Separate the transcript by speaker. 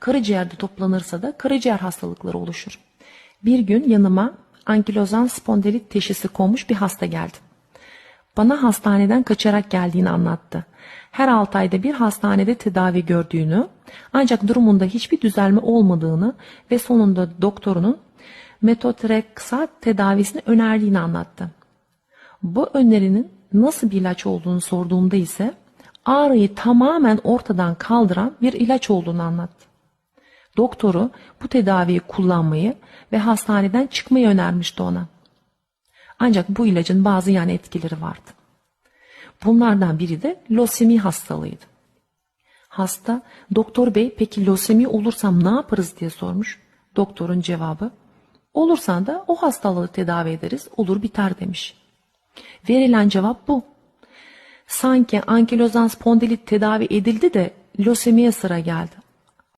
Speaker 1: karaciğerde toplanırsa da karaciğer hastalıkları oluşur. Bir gün yanıma ankilozan spondilit teşhisi konmuş bir hasta geldi. Bana hastaneden kaçarak geldiğini anlattı. Her 6 ayda bir hastanede tedavi gördüğünü, ancak durumunda hiçbir düzelme olmadığını ve sonunda doktorunun metotrexat tedavisini önerdiğini anlattı. Bu önerinin nasıl bir ilaç olduğunu sorduğumda ise ağrıyı tamamen ortadan kaldıran bir ilaç olduğunu anlattı. Doktoru bu tedaviyi kullanmayı ve hastaneden çıkmayı önermişti ona. Ancak bu ilacın bazı yan etkileri vardı. Bunlardan biri de lösemi hastalığıydı. Hasta, doktor bey peki lösemi olursam ne yaparız diye sormuş. Doktorun cevabı, olursan da o hastalığı tedavi ederiz, olur biter demiş. Verilen cevap bu. Sanki ankilozan spondilit tedavi edildi de lösemiye sıra geldi.